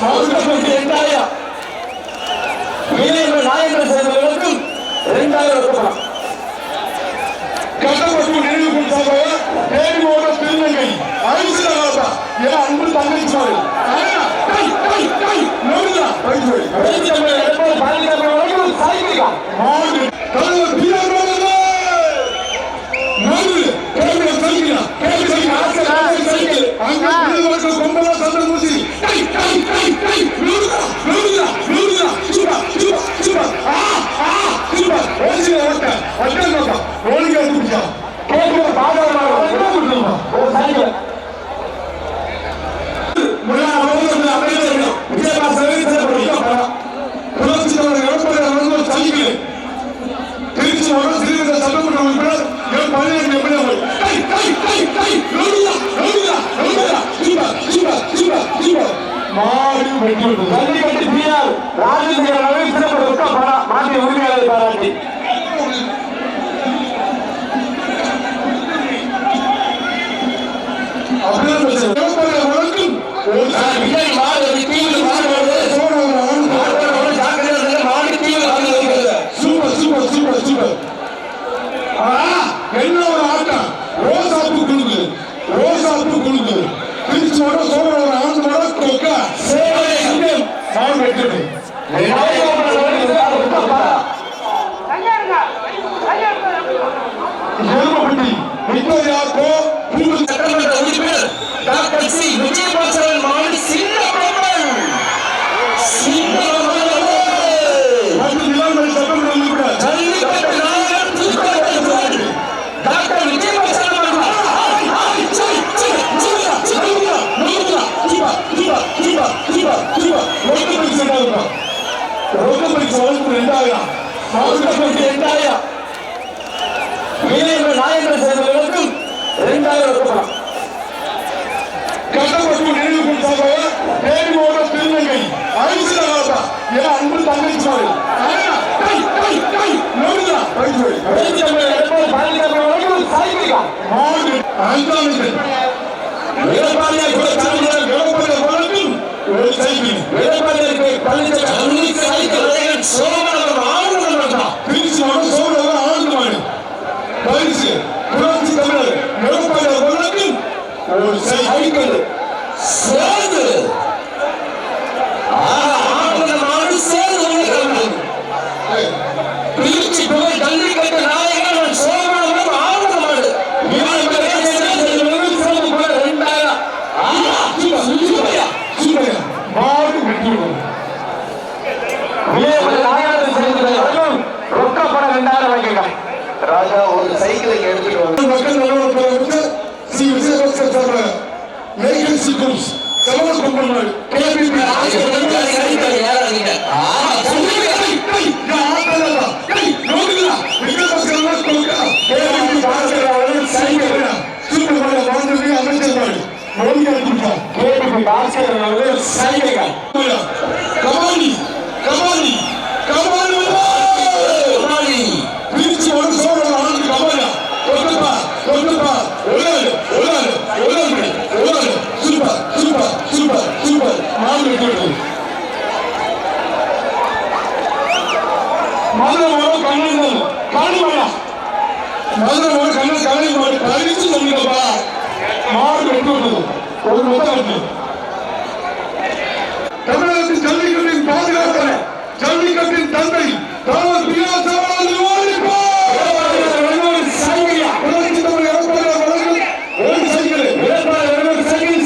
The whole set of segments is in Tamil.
சௌதரிக்கு இரண்டாயிரம் வீரர்கள் நாயகர் சேர்ந்தவர்களுக்கும் இரண்டாயிரம் கொடுக்கலாம் கட்டப்பட்டு நினைவு கொடுத்தாங்க தேடிவோட என்ன ஒரு ஆட்டம் ரோசாப்பு குழுக்கு ரோசாப்பு குழுக்கு திருச்சியோட சோழரோட ஆண்டோட கொக்க சேவை நான் வெற்றி விக்டோரியா கோ ரெண்டாயிரம் இளைஞர் நாயகர் சேர்ந்தவர்களுக்கும் இரண்டாயிரம் ரொக்கப்பணம் கட்டப்பட்டு நினைவு கொடுத்தாங்க தேனி மாவட்டம் திருநங்கை ஐந்து நகரப்பா என் அன்பு தங்கச்சி மாதிரி கை கை கை நோடுதா பைக்கு எடப்பாடி பழனிசாமி அவர்கள் சாய்க்கிறீங்க மாடு அஞ்சாமிகள் எடப்பாடியார் கூட சாய்கிறார் எடப்பாடி வழக்கும் ஒரு சைக்கிள் எடப்பாடியாருக்கு சோமனவர் ஆளுநர் மன்றம் திருச்சி மாவட்டம் சோழர் வாங்கிக்கலாம் ராஜா ஒரு சைக்கிளை எடுத்துட்டு வந்து மக்கள் நலவரப்படவிற்கு ஸ்ரீ விஜயபாஸ்கர் சார்பாக மெடிக்கல் சீக்வன்ஸ் கவன கொம்பன் மதுரை மாவட்டம் கண்ணன் காணிமலையா மதுரை மாவட்டம் கண்ணன் கண்ணி மாடு பறிச்சு சொல்லுங்கப்பா மாடு வெட்டி ஒரு முதல் தமிழகத்தின் ஜல்லிக்கட்டின் பாதுகாப்பு ஜல்லிக்கட்டின் தந்தை தாமஸ் பிரியா சவால் நிர்வாகிப்பா புரட்சி தமிழ் எடப்பாடி வழங்கும் ஒரு cycle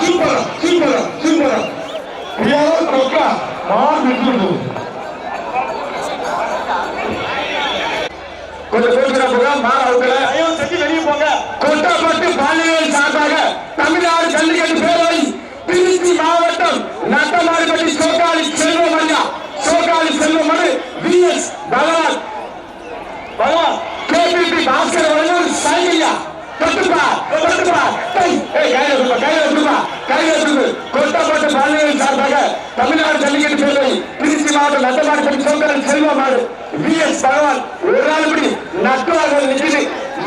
super super super Priya கொக்கா மாடு வெட்டி விட்டது கொஞ்சம் கொடுக்குறப்ப மாற அவுக்கல கொட்டப்பட்டு பாலியல் சார்பாக தமிழ்நாடு ஜல்லிக்கட்டு பேரவை திருச்சி மாவட்டம் நட்டமாரிப்பட்டி சோகாலி செல்வம் ஐயா சோகாலி செல்வம் மனு வி எஸ் பகவான் பகவான் கேபிபி பாஸ்கர் வழங்கும் சைகையா. தொட்டுப்பா தொட்டுப்பா. கையில கொடுப்பா கையில கொடுப்பா கையில கொடுப்பு. கொட்டப்பட்டு பாலியல் சார்பாக தமிழ்நாடு ஜல்லிக்கட்டு பேரவை திருச்சி மாவட்டம் நட்டமாரிப்பட்டி சோகாலி செல்வம் மனு வி எஸ் பகவான் ஒரு நாள் நிற்குது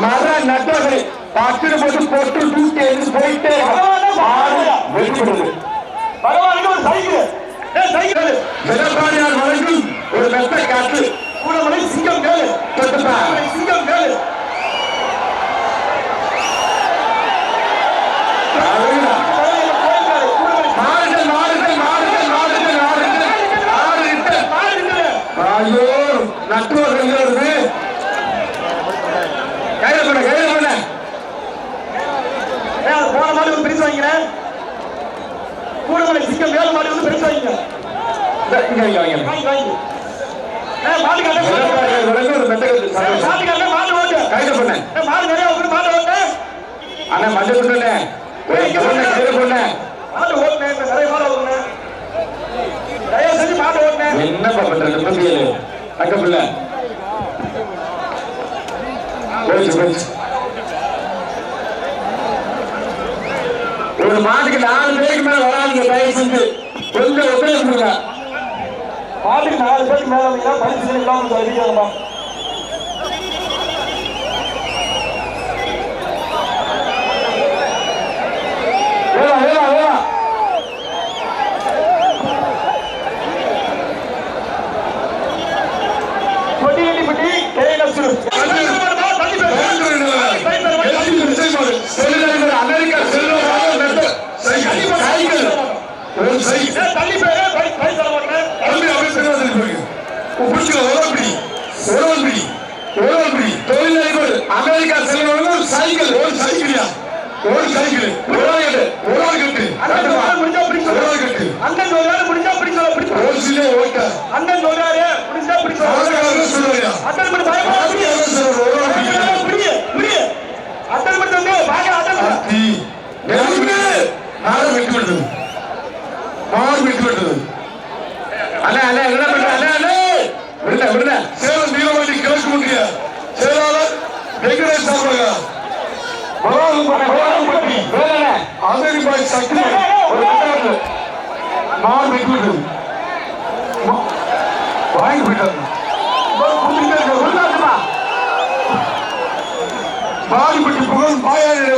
மர நட்டுவார்கள் பட்டு போட்டு பொட்டு தூக்கி எரிஞ்சு போயிட்டே பெறுது பகவானுக்கு ஒரு மெத்த காற்று கூடமலை சிங்கம் கேளு சிங்கம் கேளு நட்டுவர் எங்க வருது கையில பண்ண கையில பண்ண ஏன் அது போன மாடு வந்து பிரிச்சு வாங்கிக்கிறேன் கூடமலை சிங்கம் மேல மாடு வந்து பிரிச்சு வாங்கிக்கிறேன் இந்த, இங்க இங்க வாங்க வாங்கி வாங்கி ஏன் மாடு கட்ட விளக்கு விளக்கு ஒரு மெத்த கட்டு சாப்பிடு. மாடு கட்ட மாடு ஓட்டு கையில பண்ண. ஏன் மாடு நிறைய வந்து மாடு ஓட்டு. அண்ணா மஞ்சள் பண்ணு. கையில பண்ண மாடு ஓட்டுனேன் இப்ப நிறைய மாடு ஓட்டுனேன் தயவு செஞ்சு மாடு ஓட்டுனேன் என்னப்பா பண்ற முப்பத்தி ஏழு அக்க பிள்ளை போயிடுச்சு போயிடுச்சு ஒரு மாட்டுக்கு நாலு பேருக்கு மேல வராதுங்க தயவு செஞ்சு. கொஞ்சம் ஒத்துழைப்பு கொடுங்க மாட்டுக்கு நாலு பேருக்கு மேல வந்தீங்கன்னா பரிசு இல்லாம அறிவிக்கணும்பா பிடிச்சிக்க உரப்பிடி உரப்பிடி உரப்பிடி தொழிலதிபர் அமெரிக்கா செல்லும் சைக்கிள் ஒரு சைக்கிளியா? ஒரு சைக்கிள். ஒரு ஆள் ஒரு ஆள் கட்டு சொல்றாரு ஒரு ஆள் கட்டு அண்ணன் சொல்றாரு முடிஞ்சா பிடிச்சு பிடிச்சு ஒரு சிலே ஓட்ட. அண்ணன் சொல்றாரு முடிஞ்சா பிடிச்சு சொல்லுறியா அண்ணன் மட்டும் பயமா பிடி ஆளுக்காரங்க சொல்ற ஒரு ஆள் பிடிக்கல. பிடி பிடி அண்ணன் மட்டும் வந்து பாக்க அண்ணன் நாடு வெட்டி விட்டது மாடு நான் கட்டணத்து வாங்கி போயிட்டாங்க கொடுத்துட்டே புகழ் பாயாடி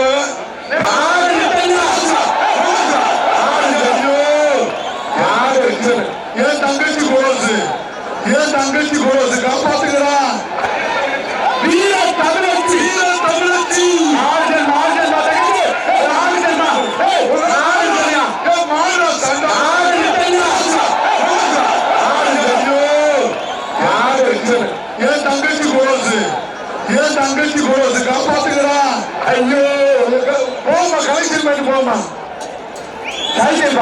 ஏன் தங்கச்சி போறது? ஏன் தங்கச்சி போறது? காப்பாத்துக்கிறா தங்கச்சி கோலசு காப்பாத்துக்கிறா ஐயோ போமா கலெக்ஷன் பண்ணி போமா சைக்கிள்